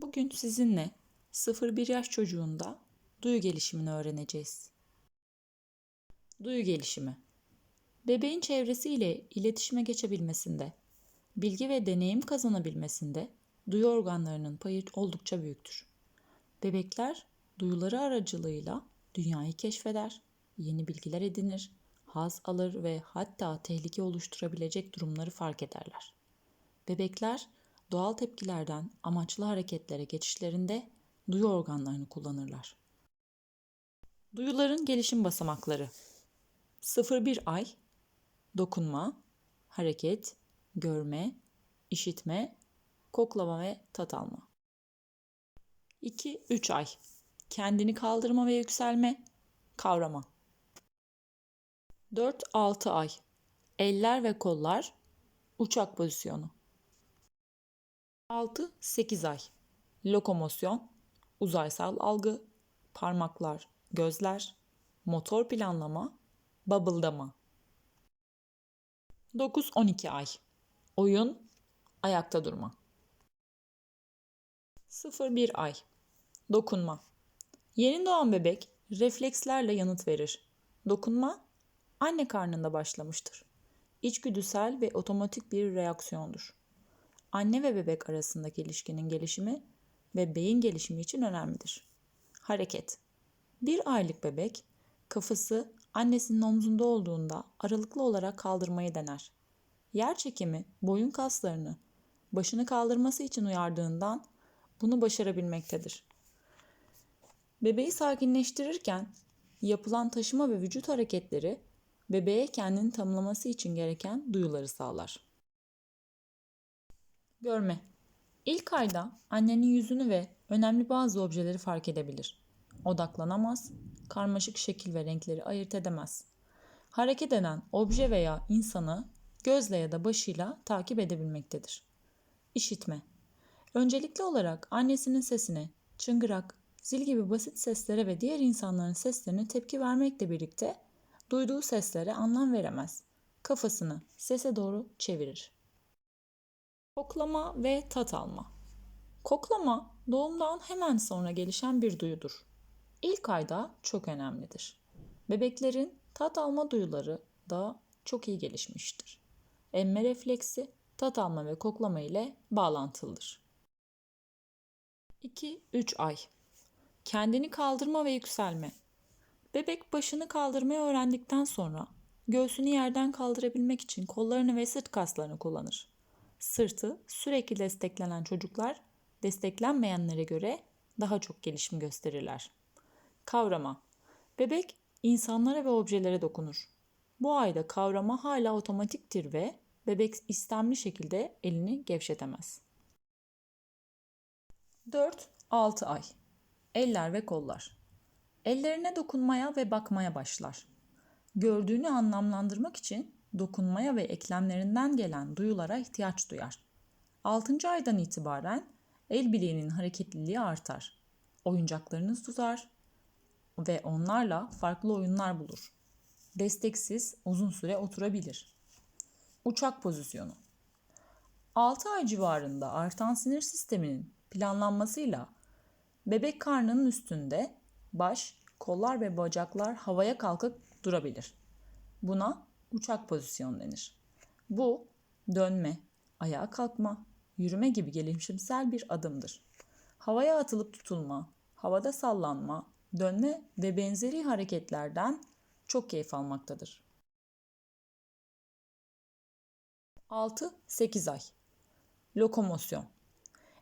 Bugün sizinle 0-1 yaş çocuğunda duyu gelişimini öğreneceğiz. Duyu gelişimi Bebeğin çevresiyle iletişime geçebilmesinde, bilgi ve deneyim kazanabilmesinde duyu organlarının payı oldukça büyüktür. Bebekler duyuları aracılığıyla dünyayı keşfeder, yeni bilgiler edinir, haz alır ve hatta tehlike oluşturabilecek durumları fark ederler. Bebekler doğal tepkilerden amaçlı hareketlere geçişlerinde duyu organlarını kullanırlar. Duyuların gelişim basamakları 0-1 ay dokunma, hareket, görme, işitme, koklama ve tat alma. 2-3 ay kendini kaldırma ve yükselme, kavrama. 4-6 ay eller ve kollar, uçak pozisyonu. 6-8 ay lokomosyon, uzaysal algı, parmaklar, gözler, motor planlama, babıldama. 9-12 ay oyun, ayakta durma. 0-1 ay dokunma. Yeni doğan bebek reflekslerle yanıt verir. Dokunma anne karnında başlamıştır. İçgüdüsel ve otomatik bir reaksiyondur anne ve bebek arasındaki ilişkinin gelişimi ve beyin gelişimi için önemlidir. Hareket. Bir aylık bebek kafası annesinin omzunda olduğunda aralıklı olarak kaldırmayı dener. Yer çekimi boyun kaslarını başını kaldırması için uyardığından bunu başarabilmektedir. Bebeği sakinleştirirken yapılan taşıma ve vücut hareketleri bebeğe kendini tanımlaması için gereken duyuları sağlar. Görme. İlk ayda annenin yüzünü ve önemli bazı objeleri fark edebilir. Odaklanamaz, karmaşık şekil ve renkleri ayırt edemez. Hareket eden obje veya insanı gözle ya da başıyla takip edebilmektedir. İşitme. Öncelikli olarak annesinin sesine, çıngırak, zil gibi basit seslere ve diğer insanların seslerine tepki vermekle birlikte duyduğu seslere anlam veremez. Kafasını sese doğru çevirir. Koklama ve tat alma. Koklama doğumdan hemen sonra gelişen bir duyudur. İlk ayda çok önemlidir. Bebeklerin tat alma duyuları da çok iyi gelişmiştir. Emme refleksi tat alma ve koklama ile bağlantılıdır. 2-3 ay Kendini kaldırma ve yükselme. Bebek başını kaldırmayı öğrendikten sonra göğsünü yerden kaldırabilmek için kollarını ve sırt kaslarını kullanır sırtı sürekli desteklenen çocuklar desteklenmeyenlere göre daha çok gelişim gösterirler. Kavrama. Bebek insanlara ve objelere dokunur. Bu ayda kavrama hala otomatiktir ve bebek istemli şekilde elini gevşetemez. 4-6 ay. Eller ve kollar. Ellerine dokunmaya ve bakmaya başlar. Gördüğünü anlamlandırmak için dokunmaya ve eklemlerinden gelen duyulara ihtiyaç duyar. 6. aydan itibaren el bileğinin hareketliliği artar. Oyuncaklarını tutar ve onlarla farklı oyunlar bulur. Desteksiz uzun süre oturabilir. Uçak pozisyonu 6 ay civarında artan sinir sisteminin planlanmasıyla bebek karnının üstünde baş, kollar ve bacaklar havaya kalkıp durabilir. Buna uçak pozisyonu denir. Bu dönme, ayağa kalkma, yürüme gibi gelişimsel bir adımdır. Havaya atılıp tutulma, havada sallanma, dönme ve benzeri hareketlerden çok keyif almaktadır. 6-8 ay Lokomosyon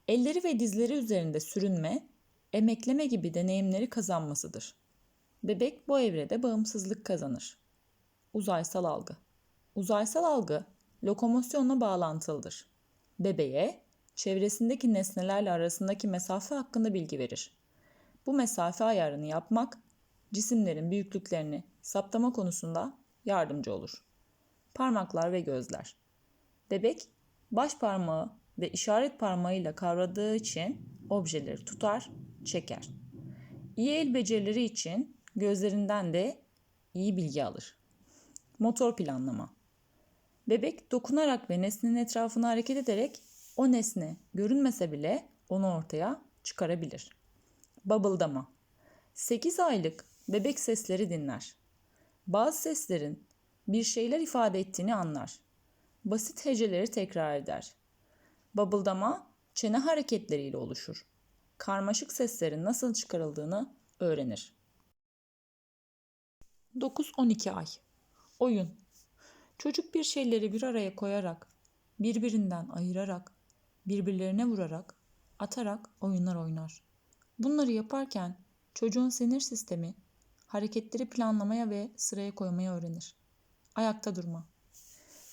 Elleri ve dizleri üzerinde sürünme, emekleme gibi deneyimleri kazanmasıdır. Bebek bu evrede bağımsızlık kazanır. Uzaysal algı. Uzaysal algı lokomosyonla bağlantılıdır. Bebeğe çevresindeki nesnelerle arasındaki mesafe hakkında bilgi verir. Bu mesafe ayarını yapmak cisimlerin büyüklüklerini saptama konusunda yardımcı olur. Parmaklar ve gözler. Bebek baş parmağı ve işaret parmağıyla kavradığı için objeleri tutar, çeker. İyi el becerileri için gözlerinden de iyi bilgi alır. Motor planlama. Bebek dokunarak ve nesnenin etrafına hareket ederek o nesne görünmese bile onu ortaya çıkarabilir. Babıldama 8 aylık bebek sesleri dinler. Bazı seslerin bir şeyler ifade ettiğini anlar. Basit heceleri tekrar eder. Babıldama çene hareketleriyle oluşur. Karmaşık seslerin nasıl çıkarıldığını öğrenir. 9-12 ay Oyun Çocuk bir şeyleri bir araya koyarak, birbirinden ayırarak, birbirlerine vurarak, atarak oyunlar oynar. Bunları yaparken çocuğun sinir sistemi hareketleri planlamaya ve sıraya koymaya öğrenir. Ayakta durma.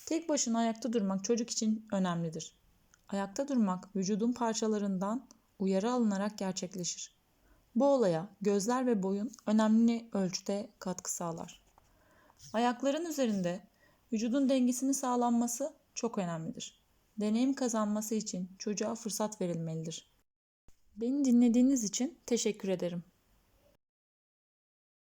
Tek başına ayakta durmak çocuk için önemlidir. Ayakta durmak vücudun parçalarından uyarı alınarak gerçekleşir. Bu olaya gözler ve boyun önemli ölçüde katkı sağlar. Ayakların üzerinde vücudun dengesini sağlanması çok önemlidir. Deneyim kazanması için çocuğa fırsat verilmelidir. Beni dinlediğiniz için teşekkür ederim.